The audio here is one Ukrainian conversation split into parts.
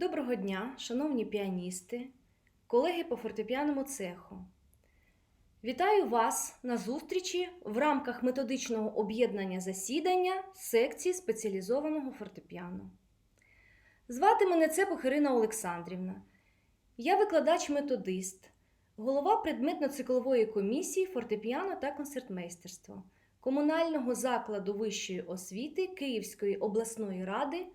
Доброго дня, шановні піаністи, колеги по фортепіаному цеху. Вітаю вас на зустрічі в рамках методичного об'єднання засідання секції спеціалізованого фортепіано. Звати мене Цепох Ірина Олександрівна. Я викладач-методист, голова предметно-циклової комісії фортепіано та концертмейстерство комунального закладу вищої освіти Київської обласної ради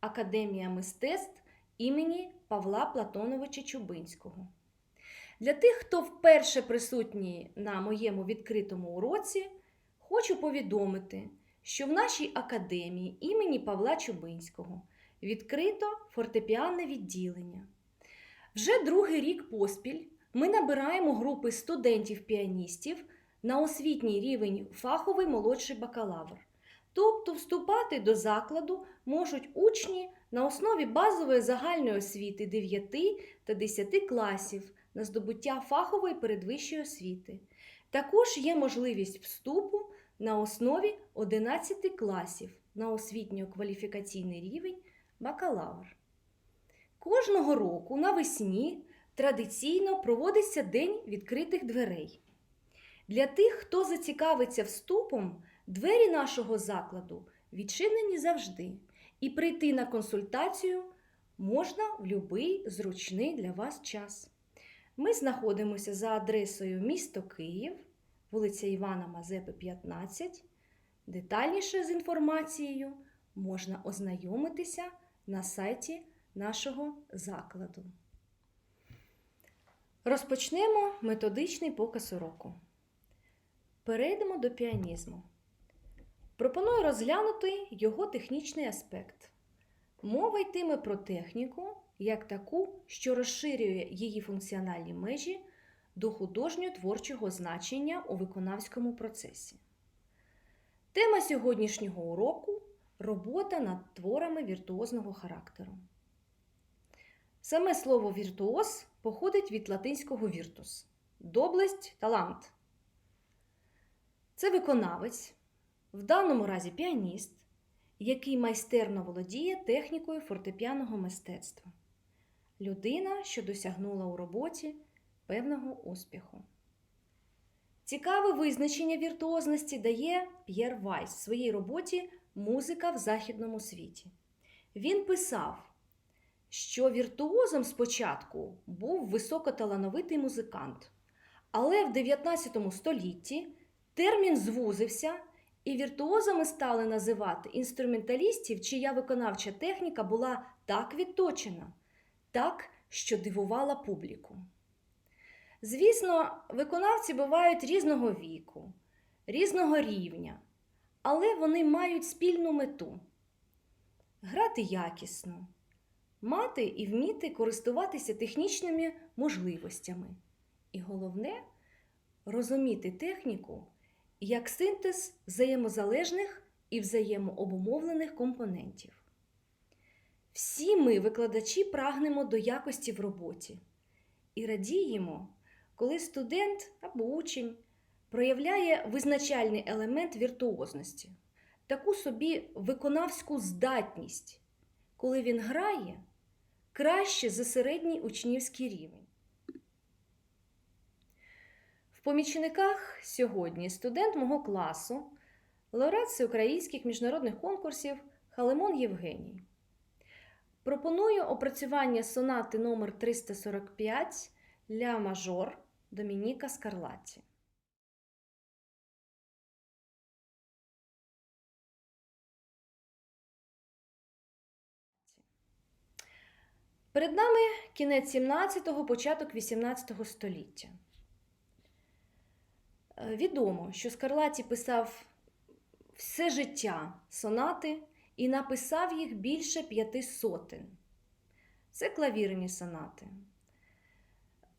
Академія мистецтв імені Павла Платоновича Чубинського. Для тих, хто вперше присутній на моєму відкритому уроці, хочу повідомити, що в нашій академії імені Павла Чубинського відкрито фортепіанне відділення. Вже другий рік поспіль ми набираємо групи студентів-піаністів на освітній рівень фаховий молодший бакалавр. Тобто вступати до закладу можуть учні на основі базової загальної освіти 9 та 10 класів на здобуття фахової передвищої освіти. Також є можливість вступу на основі 11 класів на освітньо-кваліфікаційний рівень бакалавр. Кожного року навесні традиційно проводиться День відкритих дверей. Для тих, хто зацікавиться вступом, двері нашого закладу відчинені завжди, і прийти на консультацію можна в будь-який зручний для вас час. Ми знаходимося за адресою місто Київ, вулиця Івана Мазепи, 15. Детальніше з інформацією можна ознайомитися на сайті нашого закладу. Розпочнемо методичний показ уроку. Перейдемо до піанізму. Пропоную розглянути його технічний аспект. Мова йтиме про техніку як таку, що розширює її функціональні межі до художньо-творчого значення у виконавському процесі. Тема сьогоднішнього уроку робота над творами віртуозного характеру. Саме слово віртуоз походить від латинського віртус доблесть, талант. Це виконавець, в даному разі піаніст, який майстерно володіє технікою фортепіаного мистецтва. Людина, що досягнула у роботі певного успіху. Цікаве визначення віртуозності дає П'єр Вайс в своїй роботі Музика в західному світі. Він писав, що віртуозом спочатку був високоталановитий музикант, але в 19 столітті термін звузився, і віртуозами стали називати інструменталістів, чия виконавча техніка була так відточена, так, що дивувала публіку. Звісно, виконавці бувають різного віку, різного рівня, але вони мають спільну мету грати якісно, мати і вміти користуватися технічними можливостями. І головне розуміти техніку як синтез взаємозалежних і взаємообумовлених компонентів. Всі ми, викладачі, прагнемо до якості в роботі і радіємо, коли студент або учень проявляє визначальний елемент віртуозності, таку собі виконавську здатність, коли він грає краще за середній учнівський рівень. В помічниках сьогодні студент мого класу, лауреат всеукраїнських міжнародних конкурсів Халимон Євгеній. Пропоную опрацювання сонати номер 345 Ля мажор Домініка Скарлатті. Перед нами кінець 17-го, початок 18-го століття. Е, Відомо, що Скарлаті писав все життя сонати і написав їх більше п'яти сотень. Це клавірні сонати.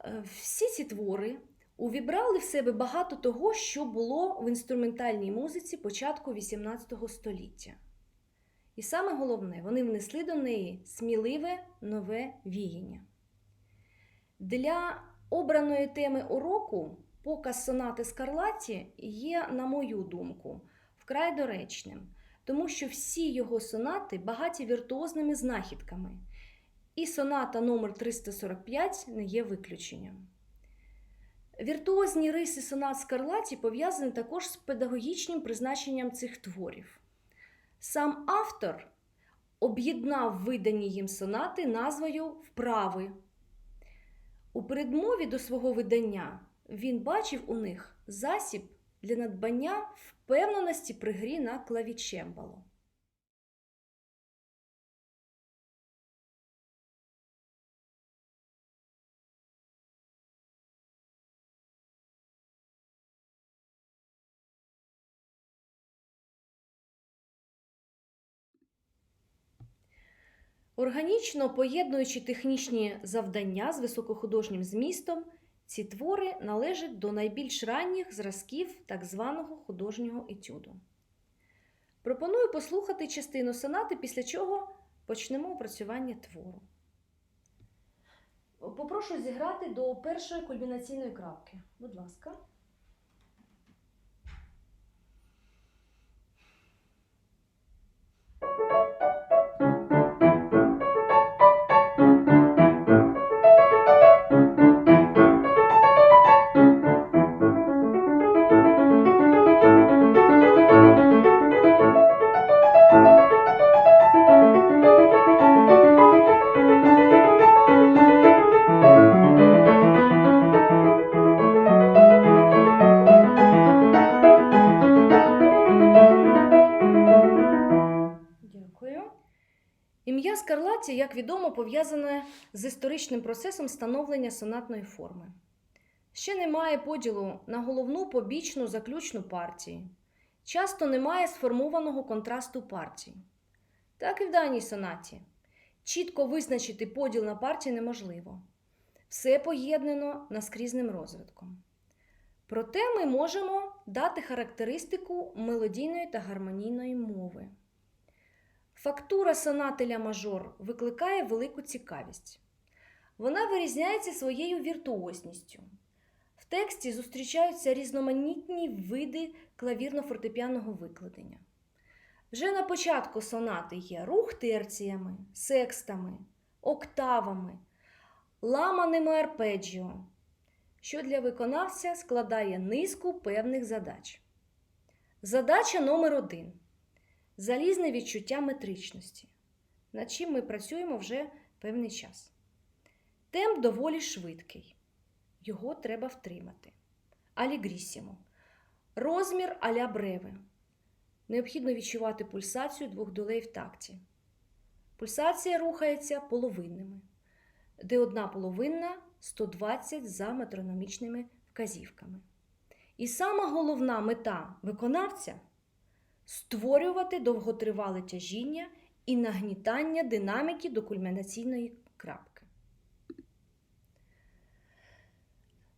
Е, Всі ці твори увібрали в себе багато того, що було в інструментальній музиці початку XVIII століття. І саме головне, вони внесли до неї сміливе нове віяння. Для обраної теми уроку показ сонати Скарлаті є, на мою думку, вкрай доречним, тому що всі його сонати багаті віртуозними знахідками. і соната номер 345 не є виключенням. Віртуозні риси сонат Скарлаті пов'язані також з педагогічним призначенням цих творів. Сам автор об'єднав видані їм сонати назвою Вправи. У передмові до свого видання він бачив у них засіб для надбання впевненості при грі на клавічембало. Органічно поєднуючи технічні завдання з високохудожнім змістом, ці твори належать до найбільш ранніх зразків так званого художнього етюду. Пропоную послухати частину сонати, після чого почнемо опрацювання твору. Попрошу зіграти до першої кульмінаційної крапки. Будь ласка. Ім'я Скарлатті, як відомо, пов'язане з історичним процесом становлення сонатної форми. Ще немає поділу на головну побічну заключну партії. Часто немає сформованого контрасту партій. Так і в даній сонаті. Чітко визначити поділ на партії неможливо. Все поєднано наскрізним розвитком. Проте ми можемо дати характеристику мелодійної та гармонійної мови. Фактура сонати ля мажор викликає велику цікавість. Вона вирізняється своєю віртуозністю. В тексті зустрічаються різноманітні види клавірно-фортепіаного викладення. Вже на початку сонати є рух терціями, секстами, октавами, ламаними арпеджіо, що для виконавця складає низку певних задач. Задача номер один залізне відчуття метричності, над чим ми працюємо вже певний час. Темп доволі швидкий, його треба втримати. Алігрісімо. Розмір аля бреви. Необхідно відчувати пульсацію двох долей в такті. Пульсація рухається половинними, де одна половинна 120 за метрономічними вказівками. І сама головна мета виконавця створювати довготривале тяжіння і нагнітання динаміки до кульмінаційної крапки.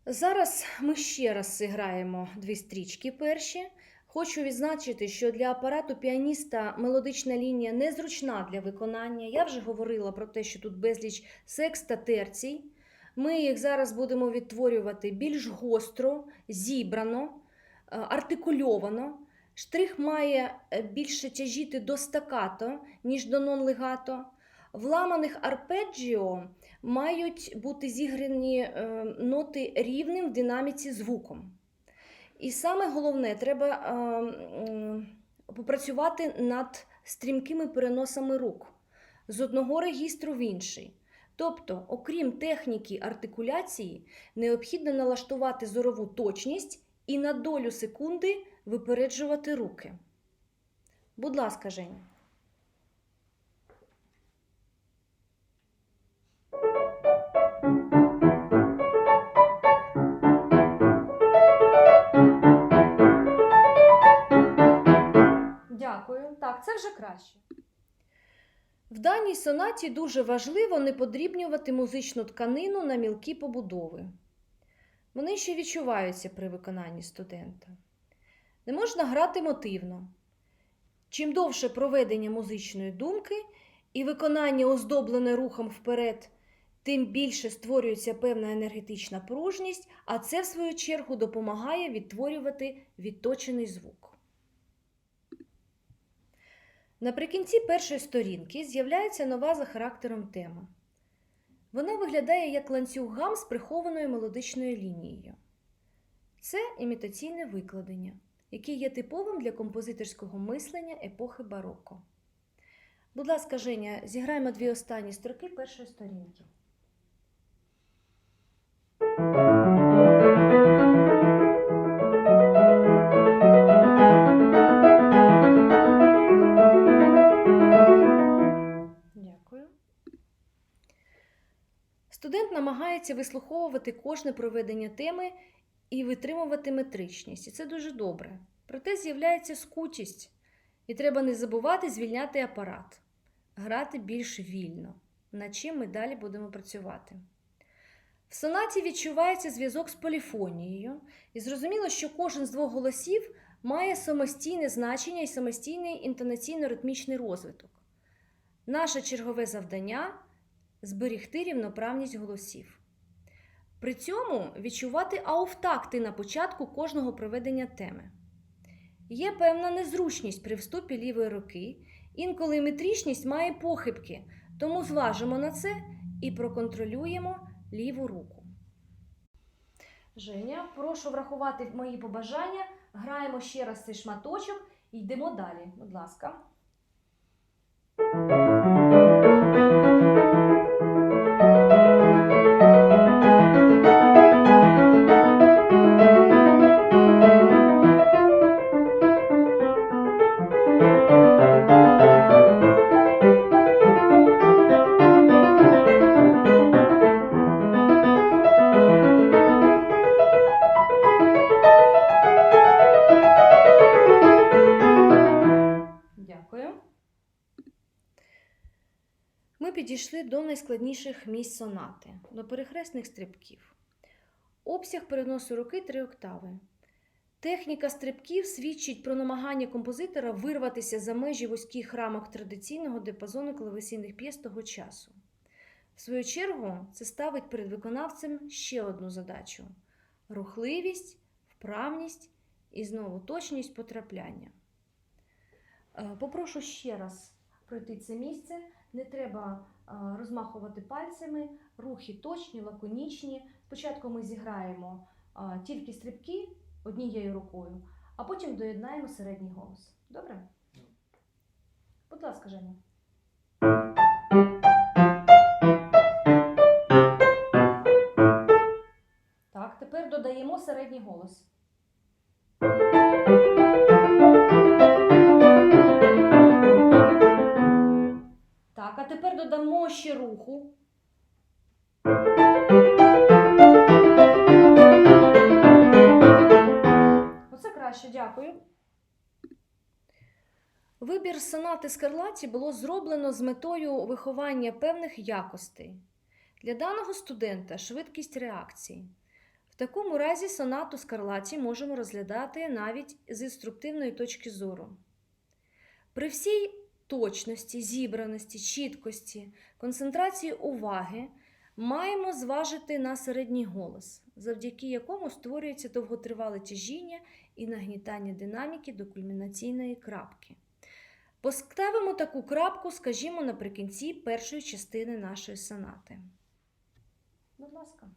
Зараз ми ще раз зіграємо дві стрічки перші. Хочу відзначити, що для апарату піаніста мелодична лінія незручна для виконання. Я вже говорила про те, що тут безліч секс та терцій. Ми їх зараз будемо відтворювати більш гостро, зібрано, е, артикульовано. Штрих має е, більше тяжіти до стакато, ніж до нон-легато. В ламаних арпеджіо мають бути зіграні е, ноти рівним в динаміці звуком. І саме головне, треба е, попрацювати над стрімкими переносами рук з одного регістру в інший. Тобто, окрім техніки артикуляції, необхідно налаштувати зорову точність і на долю секунди випереджувати руки. Будь ласка, Женя. Дякую. Так, це вже краще. В даній сонаті дуже важливо не подрібнювати музичну тканину на мілкі побудови. Вони ще відчуваються при виконанні студента. Не можна грати мотивно. Чим довше проведення музичної думки і виконання оздоблене рухом вперед, тим більше створюється певна енергетична пружність, а це, в свою чергу, допомагає відтворювати відточений звук. Наприкінці першої сторінки з'являється нова за характером тема. Воно виглядає як ланцюг гам з прихованою мелодичною лінією. Це імітаційне викладення, яке є типовим для композиторського мислення епохи бароко. Будь ласка, Женя, зіграємо дві останні строки першої сторінки. Студент намагається вислуховувати кожне проведення теми і витримувати метричність. І це дуже добре. Проте з'являється скутість, і треба не забувати звільняти апарат, грати більш вільно, над чим ми далі будемо працювати. В сонаті відчувається зв'язок з поліфонією, і зрозуміло, що кожен з двох голосів має самостійне значення і самостійний інтонаційно-ритмічний розвиток. Наше чергове завдання зберігти рівноправність голосів. При цьому відчувати ауфтакти на початку кожного проведення теми. Є певна незручність при вступі лівої руки, інколи метричність має похибки, тому зважимо на це і проконтролюємо ліву руку. Женя, прошу врахувати мої побажання. Граємо ще раз цей шматочок і йдемо далі. Будь ласка. Дякую. Ми підійшли до найскладніших місць сонати, до перехресних стрибків. Обсяг переносу руки три октави. Техніка стрибків свідчить про намагання композитора вирватися за межі вузьких рамок традиційного диапазону клавесійних п'єс того часу. В свою чергу, це ставить перед виконавцем ще одну задачу: рухливість, вправність і знову точність потрапляння. Е, Попрошу ще раз пройти це місце. Не треба е, розмахувати пальцями, рухи точні, лаконічні. Спочатку ми зіграємо е, тільки стрибки однією рукою, а потім доєднаємо середній голос. Добре? Будь ласка, Женя. Так, тепер додаємо середній голос. Додамо ще руху. Оце краще, дякую. Вибір сонати Скарлаті було зроблено з метою виховання певних якостей. Для даного студента швидкість реакції. В такому разі сонату Скарлаті можемо розглядати навіть з інструктивної точки зору. При всій точності, зібраності, чіткості, концентрації уваги маємо зважити на середній голос, завдяки якому створюється довготривале тяжіння і нагнітання динаміки до кульмінаційної крапки. Поставимо таку крапку, скажімо, наприкінці першої частини нашої сонати. Будь ласка.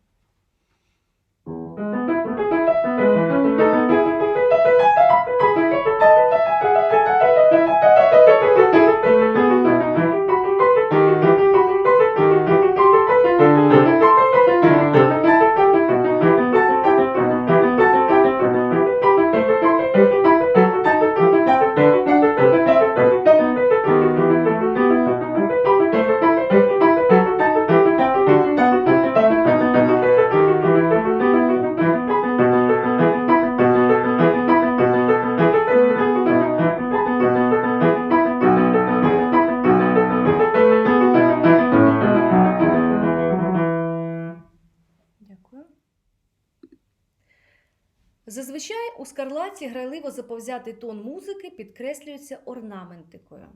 Заповзятий тон музики підкреслюється орнаментикою.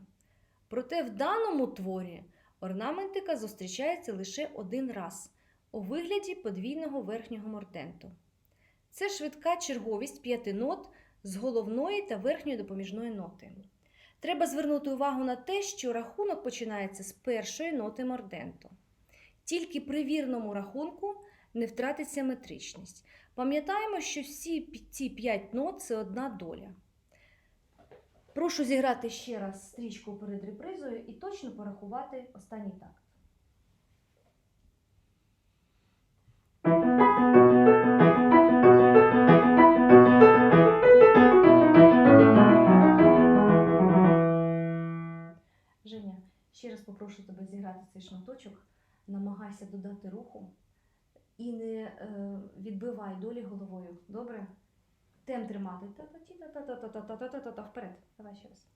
Проте в даному творі орнаментика зустрічається лише один раз у вигляді подвійного верхнього морденту. Це швидка черговість п'яти нот з головної та верхньої допоміжної ноти. Треба звернути увагу на те, що рахунок починається з першої ноти морденту. Тільки при вірному рахунку не втратиться метричність. Пам'ятаємо, що всі ці 5 нот це одна доля. Прошу зіграти ще раз стрічку перед репризою і точно порахувати останній такт. Женя, ще раз попрошу тебе зіграти цей шматочок. Намагайся додати руху і не е, відбивай долі головою. Добре? Тем тримати. Та-та-ті-та-та-та-та-та-та-та-та. Вперед. Давай ще раз.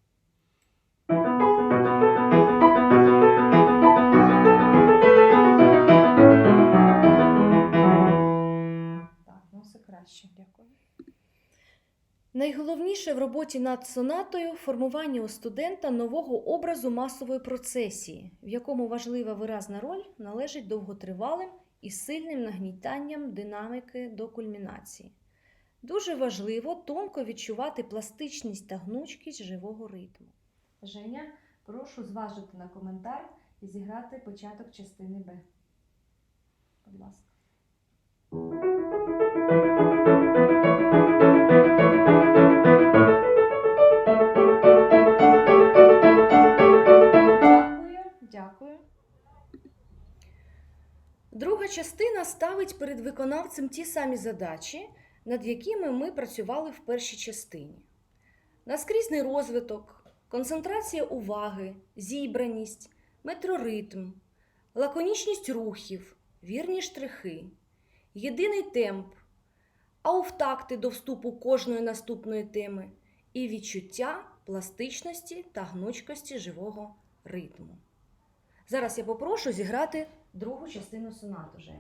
Так, ну все краще. Дякую. Найголовніше в роботі над сонатою формування у студента нового образу масової процесії, в якому важлива виразна роль належить довготривалим і сильним нагнітанням динаміки до кульмінації. Дуже важливо тонко відчувати пластичність та гнучкість живого ритму. Женя, прошу зважити на коментар і зіграти початок частини Б. Будь ласка. Друга частина ставить перед виконавцем ті самі задачі, над якими ми працювали в першій частині. Наскрізний розвиток, концентрація уваги, зібраність, метроритм, лаконічність рухів, вірні штрихи, єдиний темп, ауфтакти до вступу кожної наступної теми і відчуття пластичності та гнучкості живого ритму. Зараз я попрошу зіграти другу частину сонату вже.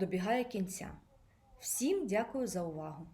Добігає кінця. Всім дякую за увагу!